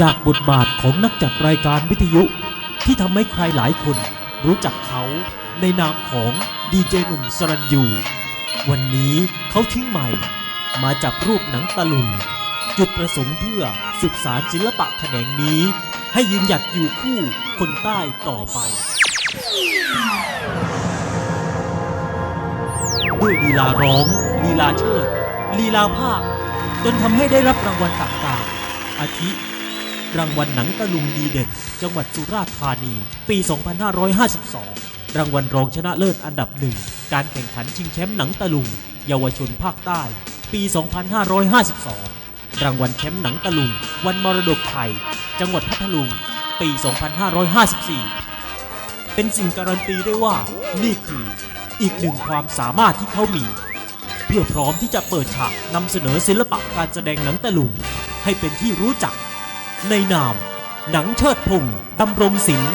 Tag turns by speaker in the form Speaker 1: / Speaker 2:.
Speaker 1: จากบทบาทของนักจัดรายการวิทยุที่ทำให้ใครหลายคนรู้จักเขาในนามของดีเจหนุ่มสรัญยูวันนี้เขาทิ้งใหม่ มาจับรูปหนังตะลุงจุดประสงค์เพื่อสืบสารศิลปะแขนงนี้ ให้ยืนหยัดอยู่คู่คนใต้ต่อไป ด้วยลีลาร้องลีลาเชิดลีลาภาค จนทำให้ได้รับรางวัลต่างๆ อาทิ รางวัลหนังตะลุงดีเด่น จังหวัดสุราษฎร์ธานี ปี 2552 รางวัลรองชนะเลิศอันดับหนึ่ง การแข่งขันชิงแชมป์หนังตะลุง เยาวชนภาคใต้ ปี 2552 รางวัลแชมป์หนังตะลุง วันมรดกไทย จังหวัดพัทลุง ปี 2554 เป็นสิ่งการันตีได้ว่า นี่คืออีกหนึ่งความสามารถที่เขามี เพื่อพร้อมที่จะเปิดฉากนำเสนอศิลปะการแสดงหนังตะลุงให้เป็นที่รู้จัก ในนาม หนังเชิดพงษ์ดำรงศิลป์